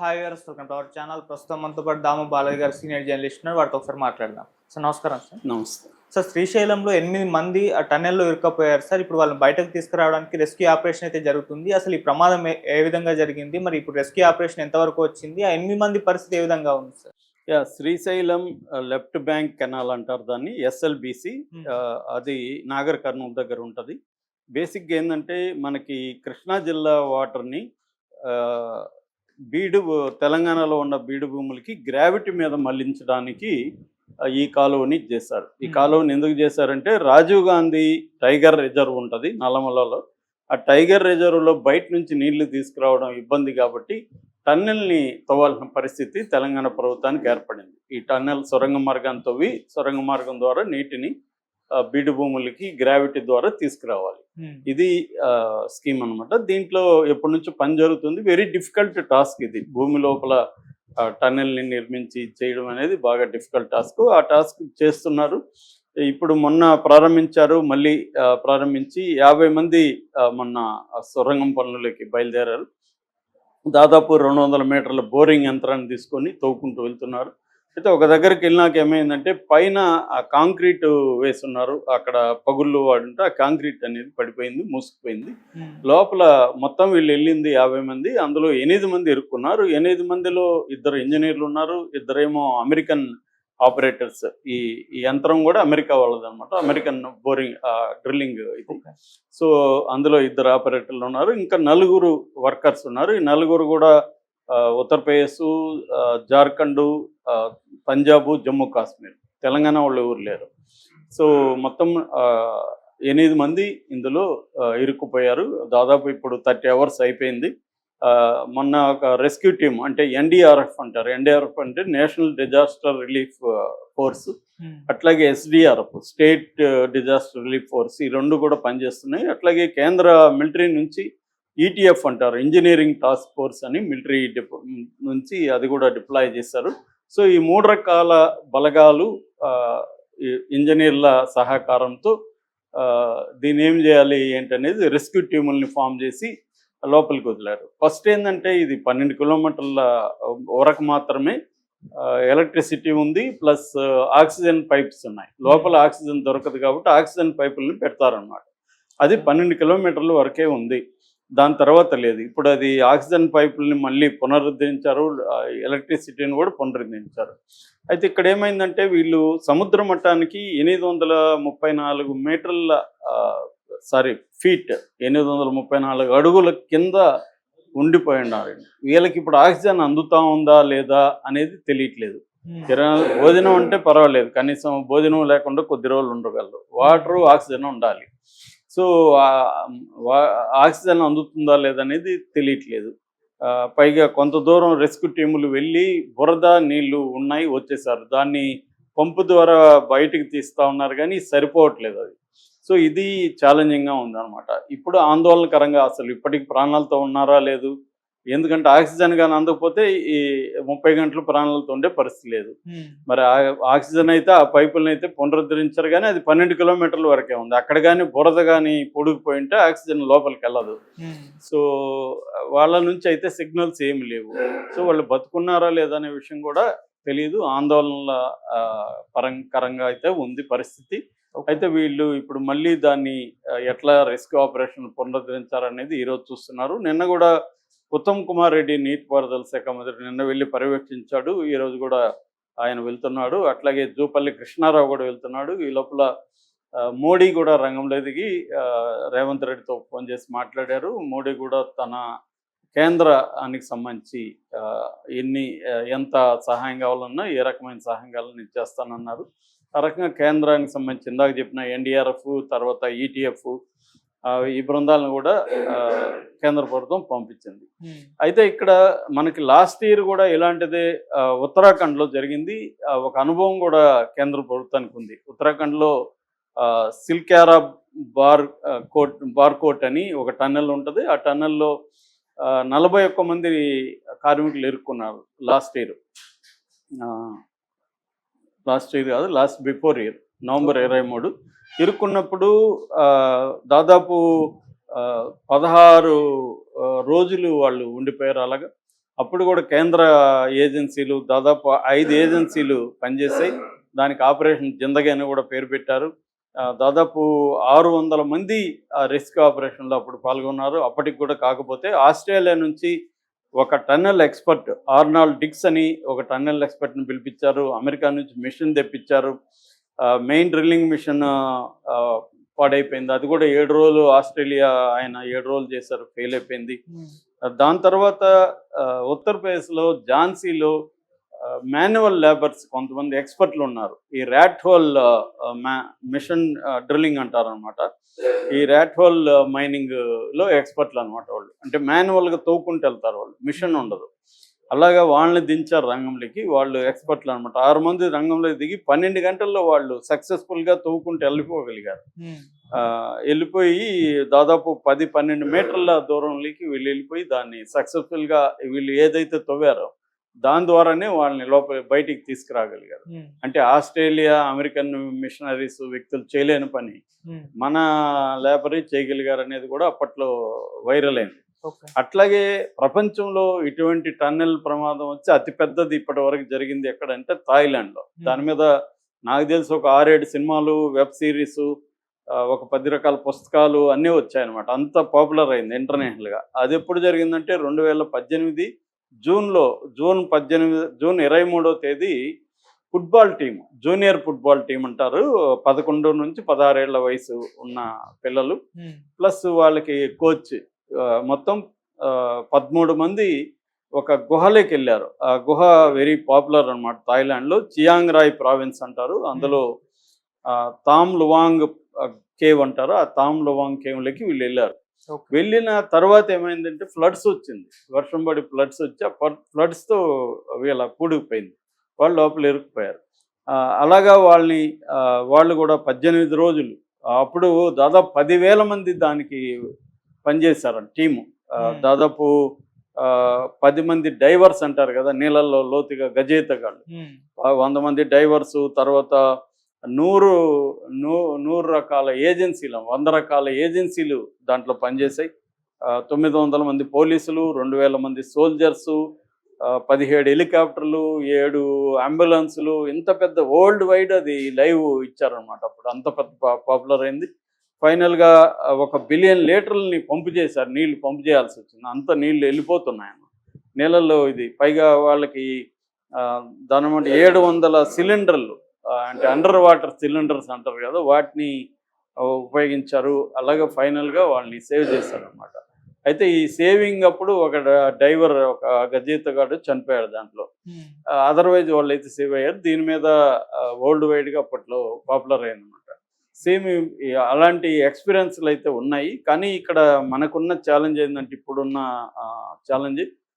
Hi గారు welcome to our channel ప్రస్తుతం మనతో పాటు దాము బాలయ్య గారు సీనియర్ జర్నలిస్ట్ ఉన్నారు. వాటితో ఒకసారి మాట్లాడదాం. సార్ నమస్కారం సార్. నమస్తే సార్ శ్రీశైలంలో ఎనిమిది మంది ఆ టన్నెల్లో ఇరుక్కపోయారు సార్. ఇప్పుడు వాళ్ళని బయటకు తీసుకురావడానికి రెస్క్యూ ఆపరేషన్ అయితే జరుగుతుంది. అసలు ఈ ప్రమాదం ఏ- విధంగా జరిగింది? మరి ఇప్పుడు రెస్క్యూ ఆపరేషన్ ఎంతవరకు వచ్చింది? ఆ ఎనిమిది మంది పరిస్థితి ఏ విధంగా ఉంది sir? Yeah Srisailam left bank canal అంటారు దాన్ని ఎస్ఎల్బిసి. అది నాగర్ కర్నూలు దగ్గర ఉంటుంది. బేసిక్గా ఏంటంటే మనకి కృష్ణా జిల్లా వాటర్ని ఆ, బీడు తెలంగాణలో ఉన్న బీడు భూములకి గ్రావిటీ మీద మళ్ళించడానికి ఈ కాలువని చేశారు. ఈ. కాలువని ఎందుకు చేశారంటే రాజీవ్ గాంధీ టైగర్ రిజర్వ్ ఉంటుంది నల్లమలలో ఆ టైగర్ రిజర్వ్లో బయట నుంచి నీళ్ళు తీసుకురావడం ఇబ్బంది కాబట్టి టన్నెల్ని తవ్వాల్సిన పరిస్థితి తెలంగాణ ప్రభుత్వానికి ఏర్పడింది. ఈ టన్నెల్ సొరంగ మార్గాన్ని తవ్వి సొరంగ మార్గం ద్వారా నీటిని బీడు భూములకి గ్రావిటీ ద్వారా తీసుకురావాలి. ఇది స్కీమ్ అన్నమాట. దీంట్లో ఎప్పటి నుంచో పని జరుగుతుంది. వెరీ డిఫికల్ట్ టాస్క్ ఇది. భూమి లోపల టన్నెల్ని నిర్మించి చేయడం అనేది బాగా డిఫికల్ట్ టాస్క్ ఆ టాస్క్ చేస్తున్నారు. ఇప్పుడు మొన్న ప్రారంభించారు. మళ్ళీ ప్రారంభించి యాభై మంది మొన్న సొరంగం పనులకి బయలుదేరారు. దాదాపు రెండు వందల మీటర్ల బోరింగ్ యంత్రాన్ని తీసుకొని తవ్వుకుంటూ వెళ్తున్నారు. అయితే ఒక దగ్గరికి వెళ్ళినాక ఏమైందంటే పైన ఆ కాంక్రీట్ వేస్తున్నారు. అక్కడ పగుళ్ళు వాడుంటే ఆ కాంక్రీట్ అనేది పడిపోయింది మూసుకుపోయింది. లోపల మొత్తం వీళ్ళు వెళ్ళింది యాభై మంది. అందులో ఎనిమిది మంది ఇరుక్కున్నారు. ఎనిమిది మందిలో ఇద్దరు ఇంజనీర్లు ఉన్నారు. ఇద్దరేమో అమెరికన్ ఆపరేటర్స్. ఈ యంత్రం కూడా అమెరికా వాళ్ళది అనమాట అమెరికన్ బోరింగ్ డ్రిల్లింగ్ ఇది. సో అందులో ఇద్దరు ఆపరేటర్లు ఉన్నారు. ఇంకా నలుగురు వర్కర్స్ ఉన్నారు. ఈ నలుగురు కూడా ఉత్తరప్రదేశ్ జార్ఖండ్ పంజాబ్ జమ్మూ కాశ్మీర్. తెలంగాణ వాళ్ళు ఎవరు లేరు. సో మొత్తం ఎనిమిది మంది ఇందులో ఇరుక్కుపోయారు. దాదాపు ఇప్పుడు థర్టీ అవర్స్ అయిపోయింది. మొన్న ఒక రెస్క్యూ టీమ్ అంటే ఎన్డీఆర్ఎఫ్ అంటారు. ఎన్డీఆర్ఎఫ్ అంటే నేషనల్ డిజాస్టర్ రిలీఫ్ ఫోర్స్. అట్లాగే SDRF state disaster relief force. ఈ రెండు కూడా పనిచేస్తున్నాయి. అట్లాగే కేంద్ర మిలిటరీ నుంచి ఈటీఎఫ్ అంటారు. ఇంజనీరింగ్ టాస్క్ ఫోర్స్ అని మిలిటరీ నుంచి అది కూడా డిప్లాయ్ చేశారు సో ఈ మూడు రకాల బలగాలు ఇంజనీర్ల సహకారంతో దీన్ని ఏం చేయాలి ఏంటనేది రెస్క్యూ టీముల్ని ఫామ్ చేసి లోపలికి వదిలారు. ఫస్ట్ ఏంటంటే ఇది పన్నెండు కిలోమీటర్ల వరకు మాత్రమే ఎలక్ట్రిసిటీ ఉంది ప్లస్ ఆక్సిజన్ పైప్స్ ఉన్నాయి. లోపల ఆక్సిజన్ దొరకదు కాబట్టి ఆక్సిజన్ పైపుల్ని పెడతారనమాట అది పన్నెండు కిలోమీటర్ల వరకే ఉంది. దాని తర్వాత లేదు. ఇప్పుడు అది ఆక్సిజన్ పైపుల్ని మళ్ళీ పునరుద్ధరించారు ఎలక్ట్రిసిటీని కూడా పునరుద్ధరించారు. అయితే ఇక్కడ ఏమైందంటే వీళ్ళు సముద్ర మట్టానికి ఎనిమిది వందల ముప్పై నాలుగు మీటర్ల సారీ ఫీట్ ఎనిమిది వందల ముప్పై నాలుగు అడుగుల కింద ఉండిపోయి ఉన్నారు వీళ్ళకి ఇప్పుడు ఆక్సిజన్ అందుతా ఉందా లేదా అనేది తెలియట్లేదు. కిరణాలు భోజనం అంటే పర్వాలేదు. కనీసం భోజనం లేకుండా కొద్ది రోజులు ఉండగలరు. వాటర్ ఆక్సిజన్ ఉండాలి. సో ఆక్సిజన్ అందుతుందా లేదనేది తెలియట్లేదు. పైగా కొంత దూరం రెస్క్యూ టీములు వెళ్ళి బురద నీళ్ళు ఉన్నాయి వచ్చేసారు. దాన్ని పంపు ద్వారా బయటికి తీస్తా ఉన్నారు కానీ సరిపోవట్లేదు అది. సో ఇది ఛాలెంజింగ్గా ఉందన్నమాట. ఇప్పుడు ఆందోళనకరంగా అసలు ఇప్పటికి ప్రాణాలతో ఉన్నారా లేదు? ఎందుకంటే ఆక్సిజన్ కానీ అందకపోతే ఈ ముప్పై గంటలు ప్రాణాలతో ఉండే పరిస్థితి లేదు. మరి ఆ- ఆక్సిజన్ అయితే ఆ పైపులను అయితే పునరుద్ధరించారు కానీ అది పన్నెండు కిలోమీటర్ల వరకే ఉంది. అక్కడ కానీ బురద కానీ పొడిగిపోయి ఉంటే ఆక్సిజన్ లోపలికి వెళ్ళదు. సో వాళ్ళ నుంచి అయితే సిగ్నల్స్ ఏమి లేవు. సో వాళ్ళు బతుకున్నారా లేదా అనే విషయం కూడా తెలియదు ఆందోళనల పరంకరంగా అయితే ఉంది పరిస్థితి. అయితే వీళ్ళు ఇప్పుడు మళ్ళీ దాన్ని ఎట్లా రెస్క్యూ ఆపరేషన్ పునరుద్ధరించారనేది ఈరోజు చూస్తున్నారు. నిన్న కూడా ఉత్తమ్ కుమార్ రెడ్డి నీటిపారుదల శాఖ మంత్రి నిన్న వెళ్ళి పర్యవేక్షించాడు. ఈ రోజు కూడా ఆయన వెళ్తున్నాడు. అట్లాగే జూపల్లి కృష్ణారావు కూడా వెళ్తున్నాడు. ఈ లోపల మోడీ కూడా రంగంలో దిగి రేవంత్ రెడ్డితో ఫోన్ చేసి మాట్లాడారు. మోడీ కూడా తన కేంద్రానికి సంబంధించి ఎన్ని ఎంత సహాయం కావాలన్నా ఏ రకమైన సహాయం కావాలని ఇచ్చేస్తానన్నారు. ఆ రకంగా కేంద్రానికి సంబంధించి ఇందాక చెప్పిన ఎన్డీఆర్ఎఫ్ తర్వాత ఈటీఎఫ్ ఈ బృందాలను కూడా కేంద్ర ప్రభుత్వం పంపించింది. అయితే ఇక్కడ మనకి లాస్ట్ ఇయర్ కూడా ఇలాంటిదే ఉత్తరాఖండ్లో జరిగింది. ఒక అనుభవం కూడా కేంద్ర ప్రభుత్వానికి ఉంది. ఉత్తరాఖండ్లో ఆ, సిల్క్యారా బార్ కోట్ బార్ కోట్ అని ఒక టన్నెల్ ఉంటుంది. ఆ టన్నెల్లో నలభై ఒక్క మంది కార్మికులు ఇరుక్కున్నారు లాస్ట్ ఇయర్. లాస్ట్ ఇయర్ కాదు లాస్ట్ బిఫోర్ ఇయర్ నవంబర్ ఇరవై మూడు. ఇరుక్కున్నప్పుడు ఆ, దాదాపు ఆ, పదహారు రోజులు వాళ్ళు ఉండిపోయారు అలాగా. అప్పుడు కూడా కేంద్ర ఏజెన్సీలు దాదాపు ఐదు ఏజెన్సీలు పనిచేసాయి దానికి ఆపరేషన్ జిందగీ అని కూడా పేరు పెట్టారు. ఆ, దాదాపు ఆరు వందల మంది ఆ రెస్క్యూ ఆపరేషన్లో అప్పుడు పాల్గొన్నారు. అప్పటికి కూడా కాకపోతే ఆస్ట్రేలియా నుంచి ఒక టన్నెల్ ఎక్స్పర్ట్ ఆర్నాల్డ్ డిక్స్ అని ఒక టన్నెల్ ఎక్స్పర్ట్ని పిలిపించారు. అమెరికా నుంచి మిషన్ తెప్పించారు. మెయిన్ డ్రిల్లింగ్ మిషన్ పాడైపోయింది. అది కూడా ఏడు రోజులు ఆస్ట్రేలియా ఆయన ఏడు రోజులు చేశారు ఫెయిల్ అయిపోయింది. దాని తర్వాత ఉత్తరప్రదేశ్లో ఝాన్సీలో మాన్యువల్ లేబర్స్ కొంతమంది ఎక్స్పర్ట్లు ఉన్నారు. ఈ ర్యాట్ హోల్ మిషన్ డ్రిల్లింగ్ అంటారు అనమాట ఈ ర్యాట్ హోల్ మైనింగ్లో ఎక్స్పర్ట్లు అనమాట వాళ్ళు. అంటే మాన్యువల్గా తవ్వుకుంటూ వెళ్తారు వాళ్ళు. మిషన్ ఉండదు. అలాగా వాళ్ళని దించారు రంగంలోకి. వాళ్ళు ఎక్స్పర్ట్లు అనమాట ఆరు మంది రంగంలో దిగి పన్నెండు గంటల్లో వాళ్ళు సక్సెస్ఫుల్గా తవ్వుకుంటూ వెళ్ళిపోగలిగారు. వెళ్ళిపోయి దాదాపు పది పన్నెండు మీటర్ల దూరంలోకి వీళ్ళు వెళ్ళిపోయి దాన్ని సక్సెస్ఫుల్గా వీళ్ళు ఏదైతే తవ్వారో దాని ద్వారానే వాళ్ళని లోపల బయటికి తీసుకురాగలిగారు. అంటే ఆస్ట్రేలియా అమెరికన్ మిషనరీస్ వ్యక్తులు చేయలేని పని. మన లేబరీ చేయగలిగారు అనేది కూడా అప్పట్లో వైరల్ అయింది. అట్లాగే ప్రపంచంలో ఇటువంటి టన్నెల్ ప్రమాదం వచ్చి అతి పెద్దది ఇప్పటి వరకు జరిగింది ఎక్కడంటే థాయిలాండ్లో దాని మీద నాకు తెలిసి ఒక ఆరేడు సినిమాలు వెబ్ సిరీస్ ఒక పది రకాల పుస్తకాలు అన్నీ వచ్చాయన్నమాట. అంత పాపులర్ అయింది ఇంటర్నేషనల్గా అది ఎప్పుడు జరిగిందంటే రెండు వేల పద్దెనిమిది జూన్లో జూన్ పద్దెనిమిది జూన్ ఇరవై మూడో తేదీ football team junior football team అంటారు. పదకొండు నుంచి పదహారేళ్ళ వయసు ఉన్న పిల్లలు. ప్లస్ వాళ్ళకి కోచ్ మొత్తం పదమూడు మంది ఒక గుహలోకి వెళ్ళారు. ఆ గుహ వెరీ పాపులర్ అనమాట థాయిలాండ్లో చియాంగ్ రాయ్ ప్రావిన్స్ అంటారు. అందులో తామ్ లువాంగ్ కేవ్ అంటారు. ఆ తామ్ లువాంగ్ కేవ్లోకి వీళ్ళు వెళ్ళారు. వెళ్ళిన తర్వాత ఏమైందంటే ఫ్లడ్స్ వచ్చింది. వర్షం పడి ఫ్లడ్స్ వచ్చి ఆ ఫ్లడ్స్తో వీళ్ళ కూడిపోయింది వాళ్ళు లోపల ఇరుక్కుపోయారు. అలాగా వాళ్ళని వాళ్ళు కూడా పద్దెనిమిది రోజులు అప్పుడు దాదాపు పదివేల మంది దానికి పనిచేశారు టీము. దాదాపు పది మంది డైవర్స్ అంటారు కదా నీళ్ళల్లో లోతుగా గజేతగాళ్ళు. వంద మంది డైవర్స్ తర్వాత నూరు నూ నూరు రకాల ఏజెన్సీలు వంద రకాల ఏజెన్సీలు దాంట్లో పనిచేసాయి తొమ్మిది వందల మంది పోలీసులు రెండు వేల మంది సోల్జర్సు పదిహేడు హెలికాప్టర్లు ఏడు అంబులెన్సులు ఇంత పెద్ద వరల్డ్ వైడ్ అది లైవ్ ఇచ్చారనమాట అప్పుడు. అంత పెద్ద పాపులర్ అయింది. ఫైనల్గా ఒక బిలియన్ లీటర్లని పంపు చేశారు. నీళ్ళు పంపు చేయాల్సి వచ్చింది. అంత నీళ్ళు వెళ్ళిపోతున్నాయి నీళ్ళల్లో ఇది. పైగా వాళ్ళకి దాని ఏడు వందల సిలిండర్లు అంటే అండర్ వాటర్ సిలిండర్స్ అంటారు కదా వాటిని ఉపయోగించారు. అలాగే ఫైనల్గా వాళ్ళని సేవ్ చేశారు అనమాట అయితే ఈ సేవింగ్ అప్పుడు ఒక డైవర్ ఒక గజేతగాడు చనిపోయాడు దాంట్లో. అదర్వైజ్ వాళ్ళు అయితే సేవ్ అయ్యారు. దీని మీద వరల్డ్ వైడ్గా అప్పట్లో పాపులర్ అయిందన్నమాట. సేమ్ అలాంటి ఎక్స్పీరియన్స్లు అయితే ఉన్నాయి. కానీ ఇక్కడ మనకున్న ఛాలెంజ్ ఏంటంటే ఇప్పుడున్న ఛాలెంజ్